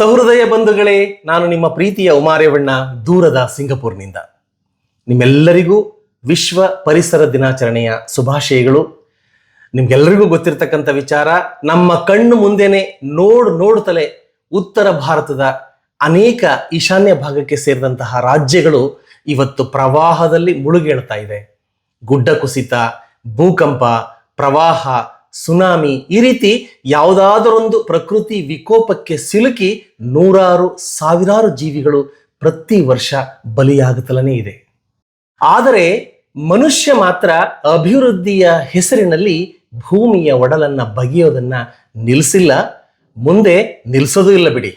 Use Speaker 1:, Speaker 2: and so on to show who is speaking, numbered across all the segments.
Speaker 1: ಸಹೃದಯ ಬಂಧುಗಳೇ, ನಾನು ನಿಮ್ಮ ಪ್ರೀತಿಯ ಉಮಾರೇವಣ್ಣ ದೂರದ ಸಿಂಗಪುರ್ನಿಂದ. ನಿಮ್ಮೆಲ್ಲರಿಗೂ ವಿಶ್ವ ಪರಿಸರ ದಿನಾಚರಣೆಯ ಶುಭಾಶಯಗಳು. ನಿಮ್ಗೆಲ್ಲರಿಗೂ ಗೊತ್ತಿರತಕ್ಕಂಥ ವಿಚಾರ, ನಮ್ಮ ಕಣ್ಣು ಮುಂದೆನೆ ನೋಡ್ ನೋಡ್ತಲೇ ಉತ್ತರ ಭಾರತದ ಅನೇಕ ಈಶಾನ್ಯ ಭಾಗಕ್ಕೆ ಸೇರಿದಂತಹ ರಾಜ್ಯಗಳು ಇವತ್ತು ಪ್ರವಾಹದಲ್ಲಿ ಮುಳುಗೇಳ್ತಾ ಇದೆ. ಗುಡ್ಡ ಕುಸಿತ, ಭೂಕಂಪ, ಪ್ರವಾಹ ಸುನಾಮಿ. ಈ ರೀತಿ ಯಾವುದಾದರೊಂದು ಪ್ರಕೃತಿ ವಿಕೋಪಕ್ಕೆ ಸಿಲುಕಿ ನೂರಾರು ಸಾವಿರಾರು ಜೀವಿಗಳು ಪ್ರತಿ ವರ್ಷ ಬಲಿಯಾಗುತ್ತಲೇ ಇದೆ. ಆದರೆ ಮನುಷ್ಯ ಮಾತ್ರ ಅಭಿವೃದ್ಧಿಯ ಹೆಸರಿನಲ್ಲಿ ಭೂಮಿಯ ಒಡಲನ್ನ ಬಗೆಯೋದನ್ನ ನಿಲ್ಲಿಸಿಲ್ಲ ಮುಂದೆ ನಿಲ್ಲಿಸೋದು ಇಲ್ಲ ಬಿಡಿ.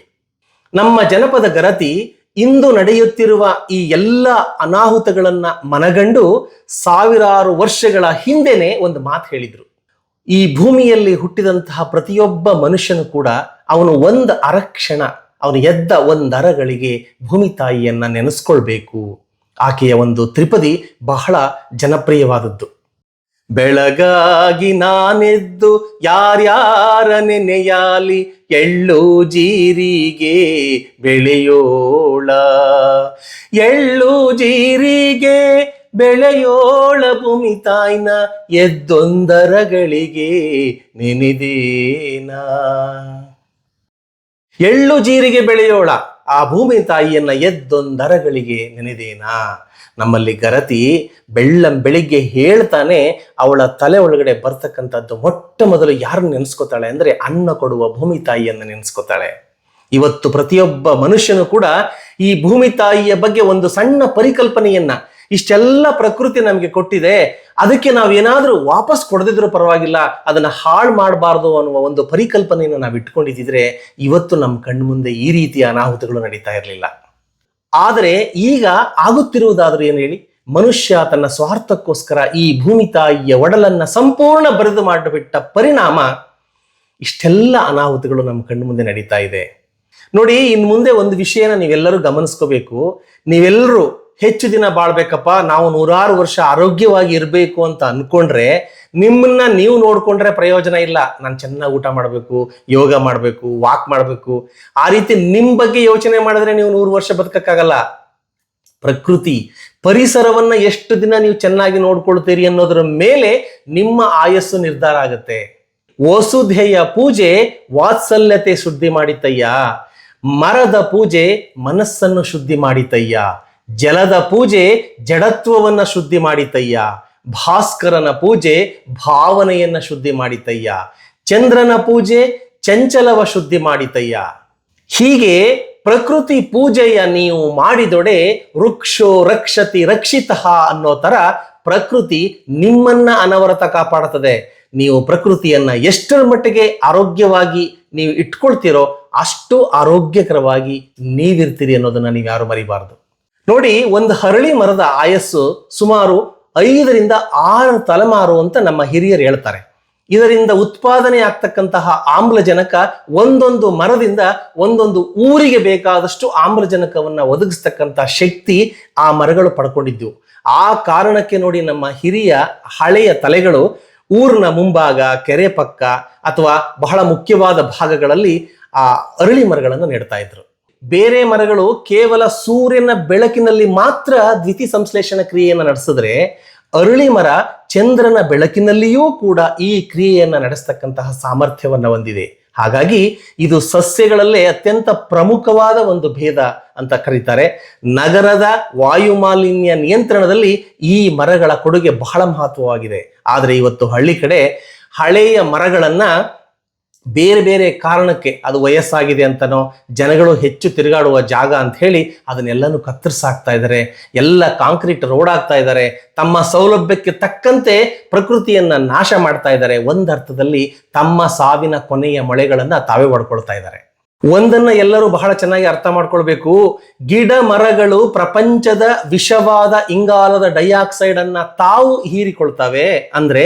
Speaker 1: ನಮ್ಮ ಜನಪದ ಗರತಿ ಇಂದು ನಡೆಯುತ್ತಿರುವ ಈ ಎಲ್ಲ ಅನಾಹುತಗಳನ್ನ ಮನಗಂಡು ಸಾವಿರಾರು ವರ್ಷಗಳ ಹಿಂದೆನೆ ಒಂದು ಮಾತು ಹೇಳಿದ್ರು. ಈ ಭೂಮಿಯಲ್ಲಿ ಹುಟ್ಟಿದಂತಹ ಪ್ರತಿಯೊಬ್ಬ ಮನುಷ್ಯನು ಕೂಡ ಅವನು ಒಂದು ಅರಕ್ಷಣ, ಅವನು ಎದ್ದ ಒಂದರಗಳಿಗೆ ಭೂಮಿ ತಾಯಿಯನ್ನ ನೆನೆಸ್ಕೊಳ್ಬೇಕು. ಆಕೆಯ ಒಂದು ತ್ರಿಪದಿ ಬಹಳ ಜನಪ್ರಿಯವಾದದ್ದು. ಬೆಳಗಾಗಿ ನಾನೆದ್ದು ಯಾರ್ಯಾರ ನೆನೆಯಾಲಿ, ಎಳ್ಳು ಜೀರಿಗೆ ಬೆಳೆಯೋಳ. ಎಳ್ಳು ಜೀರಿಗೆ ಬೆಳೆಯೋಳ ಭೂಮಿ ತಾಯ್ನ ಎದ್ದೊಂದರಗಳಿಗೆ ನೆನೆದೇನಾ? ಎಳ್ಳು ಜೀರಿಗೆ ಬೆಳೆಯೋಳ, ಆ ಭೂಮಿ ತಾಯಿಯನ್ನ ಎದ್ದೊಂದರಗಳಿಗೆ ನೆನೆದೇನಾ? ನಮ್ಮಲ್ಲಿ ಗರತಿ ಬೆಳ್ಳಂ ಬೆಳಿಗ್ಗೆ ಹೇಳ್ತಾನೆ, ಅವಳ ತಲೆ ಒಳಗಡೆ ಬರ್ತಕ್ಕಂಥದ್ದು ಮೊಟ್ಟ ಮೊದಲು ಯಾರನ್ನು ನೆನೆಸ್ಕೋತಾಳೆ ಅಂದ್ರೆ ಅನ್ನ ಕೊಡುವ ಭೂಮಿ ತಾಯಿಯನ್ನ ನೆನೆಸ್ಕೋತಾಳೆ. ಇವತ್ತು ಪ್ರತಿಯೊಬ್ಬ ಮನುಷ್ಯನು ಕೂಡ ಈ ಭೂಮಿ ತಾಯಿಯ ಬಗ್ಗೆ ಒಂದು ಸಣ್ಣ ಪರಿಕಲ್ಪನೆಯನ್ನ ಇಷ್ಟೆಲ್ಲ ಪ್ರಕೃತಿ ನಮಗೆ ಕೊಟ್ಟಿದೆ, ಅದಕ್ಕೆ ನಾವು ಏನಾದರೂ ವಾಪಸ್ ಕೊಡದಿದ್ರೂ ಪರವಾಗಿಲ್ಲ, ಅದನ್ನ ಹಾಳು ಮಾಡಬಾರ್ದು ಅನ್ನುವ ಒಂದು ಪರಿಕಲ್ಪನೆಯನ್ನು ನಾವು ಇಟ್ಕೊಂಡಿದ್ದಿದ್ರೆ ಇವತ್ತು ನಮ್ಮ ಕಣ್ಣು ಮುಂದೆ ಈ ರೀತಿಯ ಅನಾಹುತಗಳು ನಡೀತಾ ಇರಲಿಲ್ಲ. ಆದರೆ ಈಗ ಆಗುತ್ತಿರುವುದಾದರೂ ಏನು ಹೇಳಿ, ಮನುಷ್ಯ ತನ್ನ ಸ್ವಾರ್ಥಕ್ಕೋಸ್ಕರ ಈ ಭೂಮಿ ತಾಯಿಯ ಒಡಲನ್ನ ಸಂಪೂರ್ಣ ಬರೆದು ಮಾಡಿಬಿಟ್ಟ ಪರಿಣಾಮ ಇಷ್ಟೆಲ್ಲ ಅನಾಹುತಗಳು ನಮ್ಮ ಕಣ್ಣು ಮುಂದೆ ನಡೀತಾ ಇದೆ. ನೋಡಿ ಇನ್ನು ಮುಂದೆ ಒಂದು ವಿಷಯನ ನೀವೆಲ್ಲರೂ ಗಮನಿಸ್ಕೋಬೇಕು. ನೀವೆಲ್ಲರೂ ಹೆಚ್ಚು ದಿನ ಬಾಳ್ಬೇಕಪ್ಪ, ನಾವು ನೂರಾರು ವರ್ಷ ಆರೋಗ್ಯವಾಗಿ ಇರಬೇಕು ಅಂತ ಅನ್ಕೊಂಡ್ರೆ ನಿಮ್ಮನ್ನ ನೀವು ನೋಡ್ಕೊಂಡ್ರೆ ಪ್ರಯೋಜನ ಇಲ್ಲ. ನಾನು ಚೆನ್ನಾಗಿ ಊಟ ಮಾಡಬೇಕು, ಯೋಗ ಮಾಡಬೇಕು, ವಾಕ್ ಮಾಡಬೇಕು. ಆ ರೀತಿ ನಿಮ್ಮ ಬಗ್ಗೆ ಯೋಚನೆ ಮಾಡಿದ್ರೆ ನೀವು ನೂರು ವರ್ಷ ಬದುಕಕ್ಕಾಗಲ್ಲ. ಪ್ರಕೃತಿ, ಪರಿಸರವನ್ನ ಎಷ್ಟು ದಿನ ನೀವು ಚೆನ್ನಾಗಿ ನೋಡ್ಕೊಳ್ತೀರಿ ಅನ್ನೋದ್ರ ಮೇಲೆ ನಿಮ್ಮ ಆಯಸ್ಸು ನಿರ್ಧಾರ ಆಗುತ್ತೆ. ವಸುಧೆಯ ಪೂಜೆ ವಾತ್ಸಲ್ಯತೆ ಶುದ್ಧಿ ಮಾಡಿತಯ್ಯ ಮರದ ಪೂಜೆ ಮನಸ್ಸನ್ನು ಶುದ್ಧಿ ಮಾಡಿತಯ್ಯ ಜಲದ ಪೂಜೆ ಜಡತ್ವವನ್ನ ಶುದ್ಧಿ ಮಾಡಿತಯ್ಯ. ಭಾಸ್ಕರನ ಪೂಜೆ ಭಾವನೆಯನ್ನ ಶುದ್ಧಿ ಮಾಡಿತಯ್ಯ. ಚಂದ್ರನ ಪೂಜೆ ಚಂಚಲವ ಶುದ್ಧಿ ಮಾಡಿತಯ್ಯ. ಹೀಗೆ ಪ್ರಕೃತಿ ಪೂಜೆಯ ನೀವು ಮಾಡಿದೊಡೆ ವೃಕ್ಷೋ ರಕ್ಷತಿ ರಕ್ಷಿತಃ ಅನ್ನೋ ತರ ಪ್ರಕೃತಿ ನಿಮ್ಮನ್ನ ಅನವರತ ಕಾಪಾಡುತ್ತದೆ ನೀವು ಪ್ರಕೃತಿಯನ್ನ ಎಷ್ಟರ ಮಟ್ಟಿಗೆ ಆರೋಗ್ಯವಾಗಿ ನೀವು ಇಟ್ಕೊಳ್ತೀರೋ ಅಷ್ಟು ಆರೋಗ್ಯಕರವಾಗಿ ನೀವಿರ್ತೀರಿ ಅನ್ನೋದನ್ನ ನೀವು ಯಾರು ಮರಿಬಾರದು. ನೋಡಿ, ಒಂದು ಹರಳಿ ಮರದ ಆಯಸ್ಸು ಸುಮಾರು ಐದರಿಂದ ಆರು ತಲೆಮಾರು ಅಂತ ನಮ್ಮ ಹಿರಿಯರು ಹೇಳ್ತಾರೆ. ಇದರಿಂದ ಉತ್ಪಾದನೆ ಆಗ್ತಕ್ಕಂತಹ ಆಮ್ಲಜನಕ ಒಂದೊಂದು ಮರದಿಂದ ಒಂದೊಂದು ಊರಿಗೆ ಬೇಕಾದಷ್ಟು ಆಮ್ಲಜನಕವನ್ನ ಒದಗಿಸ್ತಕ್ಕಂತಹ ಶಕ್ತಿ ಆ ಮರಗಳು ಪಡ್ಕೊಂಡಿದ್ವು. ಆ ಕಾರಣಕ್ಕೆ ನೋಡಿ, ನಮ್ಮ ಹಿರಿಯ ಹಳೆಯ ತಲೆಗಳು ಊರಿನ ಮುಂಭಾಗ, ಕೆರೆ ಪಕ್ಕ ಅಥವಾ ಬಹಳ ಮುಖ್ಯವಾದ ಭಾಗಗಳಲ್ಲಿ ಆ ಅರಳಿ ಮರಗಳನ್ನು ನೆಡ್ತಾ ಇದ್ರು. ಬೇರೆ ಮರಗಳು ಕೇವಲ ಸೂರ್ಯನ ಬೆಳಕಿನಲ್ಲಿ ಮಾತ್ರ ದ್ವಿತಿ ಸಂಶ್ಲೇಷಣ ಕ್ರಿಯೆಯನ್ನು ನಡೆಸಿದ್ರೆ ಅರಳಿ ಮರ ಚಂದ್ರನ ಬೆಳಕಿನಲ್ಲಿಯೂ ಕೂಡ ಈ ಕ್ರಿಯೆಯನ್ನು ನಡೆಸ್ತಕ್ಕಂತಹ ಸಾಮರ್ಥ್ಯವನ್ನು ಹೊಂದಿದೆ. ಹಾಗಾಗಿ ಇದು ಸಸ್ಯಗಳಲ್ಲೇ ಅತ್ಯಂತ ಪ್ರಮುಖವಾದ ಒಂದು ಭೇದ ಅಂತ ಕರೀತಾರೆ. ನಗರದ ವಾಯು ಮಾಲಿನ್ಯ ನಿಯಂತ್ರಣದಲ್ಲಿ ಈ ಮರಗಳ ಕೊಡುಗೆ ಬಹಳ ಮಹತ್ವವಾಗಿದೆ. ಆದರೆ ಇವತ್ತು ಹಳ್ಳಿ ಕಡೆ ಹಳೆಯ ಮರಗಳನ್ನ ಬೇರೆ ಬೇರೆ ಕಾರಣಕ್ಕೆ ಅದು ವಯಸ್ಸಾಗಿದೆ ಅಂತನೋ, ಜನಗಳು ಹೆಚ್ಚು ತಿರುಗಾಡುವ ಜಾಗ ಅಂತ ಹೇಳಿ ಅದನ್ನೆಲ್ಲನೂ ಕತ್ತರಿಸಾಕ್ತಾ ಇದ್ದಾರೆ. ಎಲ್ಲ ಕಾಂಕ್ರೀಟ್ ರೋಡ್ ಆಗ್ತಾ ಇದ್ದಾರೆ. ತಮ್ಮ ಸೌಲಭ್ಯಕ್ಕೆ ತಕ್ಕಂತೆ ಪ್ರಕೃತಿಯನ್ನ ನಾಶ ಮಾಡ್ತಾ ಇದ್ದಾರೆ. ಒಂದರ್ಥದಲ್ಲಿ ತಮ್ಮ ಸಾವಿನ ಕೊನೆಯ ಮಳೆಗಳನ್ನ ತಾವೇ ಹೊಡ್ಕೊಳ್ತಾ ಇದ್ದಾರೆ. ಒಂದನ್ನ ಎಲ್ಲರೂ ಬಹಳ ಚೆನ್ನಾಗಿ ಅರ್ಥ ಮಾಡ್ಕೊಳ್ಬೇಕು. ಗಿಡ ಮರಗಳು ಪ್ರಪಂಚದ ವಿಷವಾದ ಇಂಗಾಲದ ಡೈಆಕ್ಸೈಡ್ ಅನ್ನ ತಾವು ಹೀರಿಕೊಳ್ತವೆ. ಅಂದ್ರೆ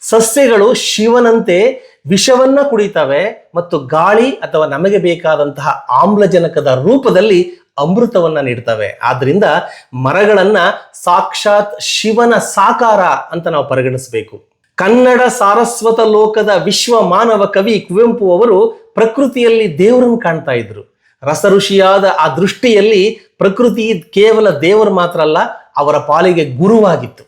Speaker 1: ಸಸ್ಯಗಳು ಶಿವನಂತೆ ವಿಷವನ್ನ ಕುಡಿತವೆ ಮತ್ತು ಗಾಳಿ ಅಥವಾ ನಮಗೆ ಬೇಕಾದಂತಹ ಆಮ್ಲಜನಕದ ರೂಪದಲ್ಲಿ ಅಮೃತವನ್ನ ನೀಡ್ತವೆ. ಆದ್ರಿಂದ ಮರಗಳನ್ನ ಸಾಕ್ಷಾತ್ ಶಿವನ ಸಾಕಾರ ಅಂತ ನಾವು ಪರಿಗಣಿಸಬೇಕು. ಕನ್ನಡ ಸಾರಸ್ವತ ಲೋಕದ ವಿಶ್ವ ಮಾನವ ಕವಿ ಕುವೆಂಪು ಅವರು ಪ್ರಕೃತಿಯಲ್ಲಿ ದೇವರನ್ನು ಕಾಣ್ತಾ ಇದ್ರು. ರಸಋಷಿಯಾದ ಆ ದೃಷ್ಟಿಯಲ್ಲಿ ಪ್ರಕೃತಿ ಕೇವಲ ದೇವರು ಮಾತ್ರ ಅಲ್ಲ, ಅವರ ಪಾಲಿಗೆ ಗುರುವಾಗಿತ್ತು.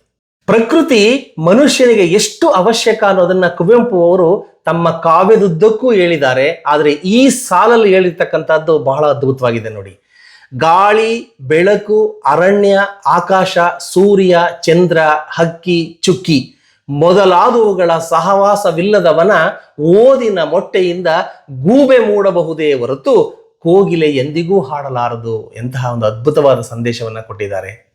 Speaker 1: ಪ್ರಕೃತಿ ಮನುಷ್ಯನಿಗೆ ಎಷ್ಟು ಅವಶ್ಯಕ ಅನ್ನೋದನ್ನ ಕುವೆಂಪು ಅವರು ತಮ್ಮ ಕಾವ್ಯದುದ್ದಕ್ಕೂ ಹೇಳಿದ್ದಾರೆ. ಆದರೆ ಈ ಸಾಲಲ್ಲಿ ಹೇಳಿರ್ತಕ್ಕಂಥದ್ದು ಬಹಳ ಅದ್ಭುತವಾಗಿದೆ ನೋಡಿ. ಗಾಳಿ, ಬೆಳಕು, ಅರಣ್ಯ, ಆಕಾಶ, ಸೂರ್ಯ, ಚಂದ್ರ, ಹಕ್ಕಿ, ಚುಕ್ಕಿ ಮೊದಲಾದವುಗಳ ಸಹವಾಸವಿಲ್ಲದವನ ಓದಿನ ಮೊಟ್ಟೆಯಿಂದ ಗೂಬೆ ಮೂಡಬಹುದೇ ಹೊರತು ಕೋಗಿಲೆ ಎಂದಿಗೂ ಹಾಡಲಾರದು ಎಂತಹ ಒಂದು ಅದ್ಭುತವಾದ ಸಂದೇಶವನ್ನ ಕೊಟ್ಟಿದ್ದಾರೆ.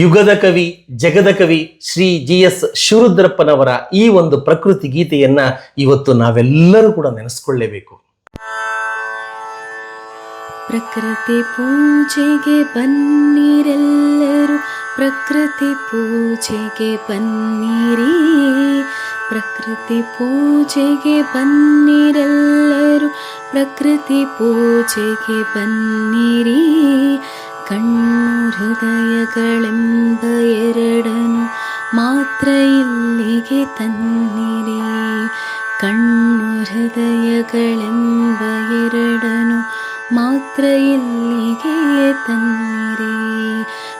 Speaker 1: ಯುಗದ ಕವಿ, ಜಗದ ಕವಿ ಶ್ರೀ ಜಿ ಎಸ್ ಶಿವರುದ್ರಪ್ಪನವರ ಈ ಒಂದು ಪ್ರಕೃತಿ ಗೀತೆಯನ್ನ ಇವತ್ತು ನಾವೆಲ್ಲರೂ ಕೂಡ ನೆನೆಸ್ಕೊಳ್ಳೇಬೇಕು.
Speaker 2: ಪ್ರಕೃತಿ ಪೂಜೆಗೆ ಬನ್ನಿರೆಲ್ಲರೂ, ಪ್ರಕೃತಿ ಪೂಜೆಗೆ ಬನ್ನಿರಿ, ಪ್ರಕೃತಿ ಪೂಜೆಗೆ ಬನ್ನಿರೆಲ್ಲರೂ, ಪ್ರಕೃತಿ ಪೂಜೆಗೆ ಬನ್ನಿರಿ, ಕಣ್ಣು ಹೃದಯಗಳೆಂಬ ಎರಡನು ಮಾತ್ರ ಇಲ್ಲಿಗೆ ತನ್ನಿರಿ ಕಣ್ಣು ಹೃದಯಗಳೆಂಬ ಎರಡನು ಮಾತ್ರ ಇಲ್ಲಿಗೆ ತನ್ನಿರಿ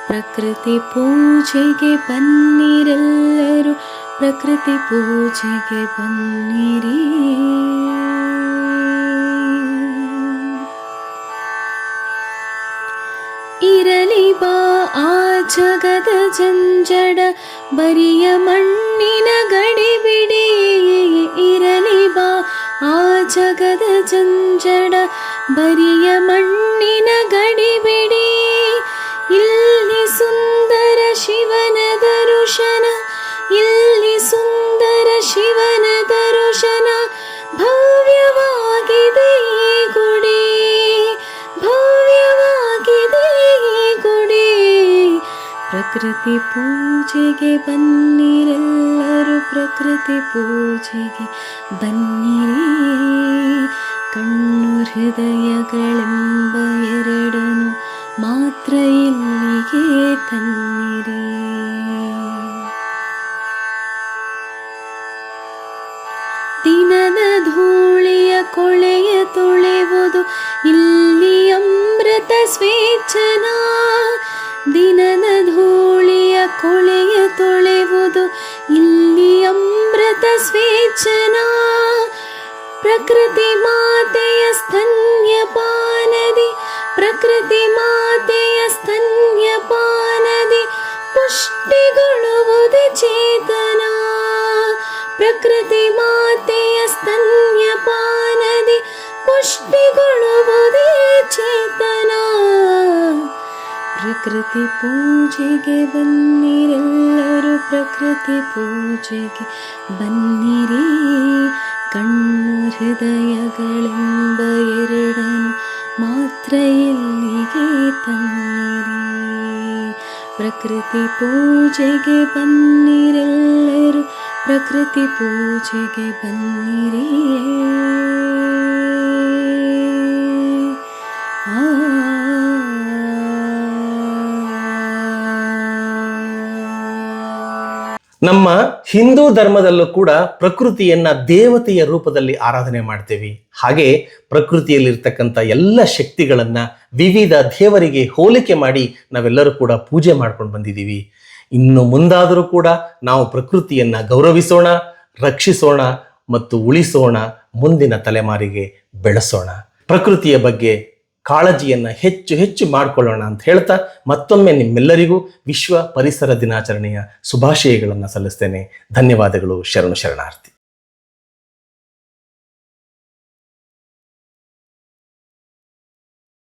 Speaker 2: ಪ್ರಕೃತಿ ಪೂಜೆಗೆ ಬನ್ನಿರೆಲ್ಲರೂ ಪ್ರಕೃತಿ ಪೂಜೆಗೆ ಬನ್ನಿರಿ ಜಗದ ಜಂಜಡ ಬರಿಯ ಮಣ್ಣಿನ ಗಡಿ ಬಿಡಿ ಇರಲಿ ಬಾ ಆ ಜಗದ ಜಂಜಡ ಬರಿಯ ಮಣ್ಣಿನ ಗಡಿ ಬಿಡಿ ಇಲ್ಲಿ ಸುಂದರ ಶಿವನ ದರುಶನ ಇಲ್ಲಿ ಸುಂದರ ಶಿವನ ಪ್ರಕೃತಿ ಪೂಜೆಗೆ ಬನ್ನಿರೆಲ್ಲರೂ ಪ್ರಕೃತಿ ಪೂಜೆಗೆ ಬನ್ನಿರಿ. ಕಣ್ಣು ಹೃದಯಗಳೆಂಬ ಎರಡನು ಮಾತ್ರ ಇಲ್ಲಿಗೆ ತನ್ನಿರಿ. ದಿನದ ಧೂಳಿಯ ಕೊಳೆಯ ತೊಳೆವುದು, ಇಲ್ಲಿ ಅಮೃತ ಸ್ವೇಚ್ಛನ ಇಲ್ಲಿ ಅಮೃತ ಸ್ವೇಚ್ಛನ ಪ್ರಕೃತಿ ಮಾತೆಯ ಸ್ತನ್ಯಪಾನದಿ ಪ್ರಕೃತಿ ಮಾತೆಯ ಸ್ತನ್ಯಪಾನದಿ ಪುಷ್ಟಿಗೊಳ್ಳುವುದು ಚೇತನ ಪ್ರಕೃತಿ ಮಾತೆಯ ಸ್ತನ್ಯಪಾನದಿ ಪುಷ್ಟಿಗೊಳ್ಳುವುದೇ ಚೇತನ ಪ್ರಕೃತಿ ಪೂಜೆಗೆ ಬನ್ನಿರೆಲ್ಲರೂ ಪ್ರಕೃತಿ ಪೂಜೆಗೆ ಬನ್ನಿರಿ ಕಣ್ಣು ಹೃದಯಗಳೆಂಬ ಎರಡನು ಮಾತ್ರ ಇಲ್ಲಿಗೆ ತನ್ನಿರಿ ಪ್ರಕೃತಿ ಪೂಜೆಗೆ ಬನ್ನಿರೆಲ್ಲರೂ ಪ್ರಕೃತಿ ಪೂಜೆಗೆ ಬನ್ನಿರಿ
Speaker 1: ನಮ್ಮ ಹಿಂದೂ ಧರ್ಮದಲ್ಲೂ ಕೂಡ ಪ್ರಕೃತಿಯನ್ನ ದೇವತೆಯ ರೂಪದಲ್ಲಿ ಆರಾಧನೆ ಮಾಡ್ತೇವೆ. ಹಾಗೆ ಪ್ರಕೃತಿಯಲ್ಲಿರ್ತಕ್ಕಂಥ ಎಲ್ಲ ಶಕ್ತಿಗಳನ್ನ ವಿವಿಧ ದೇವರಿಗೆ ಹೋಲಿಕೆ ಮಾಡಿ ನಾವೆಲ್ಲರೂ ಕೂಡ ಪೂಜೆ ಮಾಡ್ಕೊಂಡು ಬಂದಿದ್ದೀವಿ. ಇನ್ನು ಮುಂದಾದರೂ ಕೂಡ ನಾವು ಪ್ರಕೃತಿಯನ್ನ ಗೌರವಿಸೋಣ, ರಕ್ಷಿಸೋಣ ಮತ್ತು ಉಳಿಸೋಣ, ಮುಂದಿನ ತಲೆಮಾರಿಗೆ ಬೆಳೆಸೋಣ. ಪ್ರಕೃತಿಯ ಬಗ್ಗೆ ಕಾಳಜಿಯನ್ನ ಹೆಚ್ಚು ಹೆಚ್ಚು ಮಾಡಿಕೊಳ್ಳೋಣ ಅಂತ ಹೇಳ್ತಾ ಮತ್ತೊಮ್ಮೆ ನಿಮ್ಮೆಲ್ಲರಿಗೂ ವಿಶ್ವ ಪರಿಸರ ದಿನಾಚರಣೆಯ ಶುಭಾಶಯಗಳನ್ನು ಸಲ್ಲಿಸ್ತೇನೆ. ಧನ್ಯವಾದಗಳು. ಶರಣು ಶರಣಾರ್ಥಿ.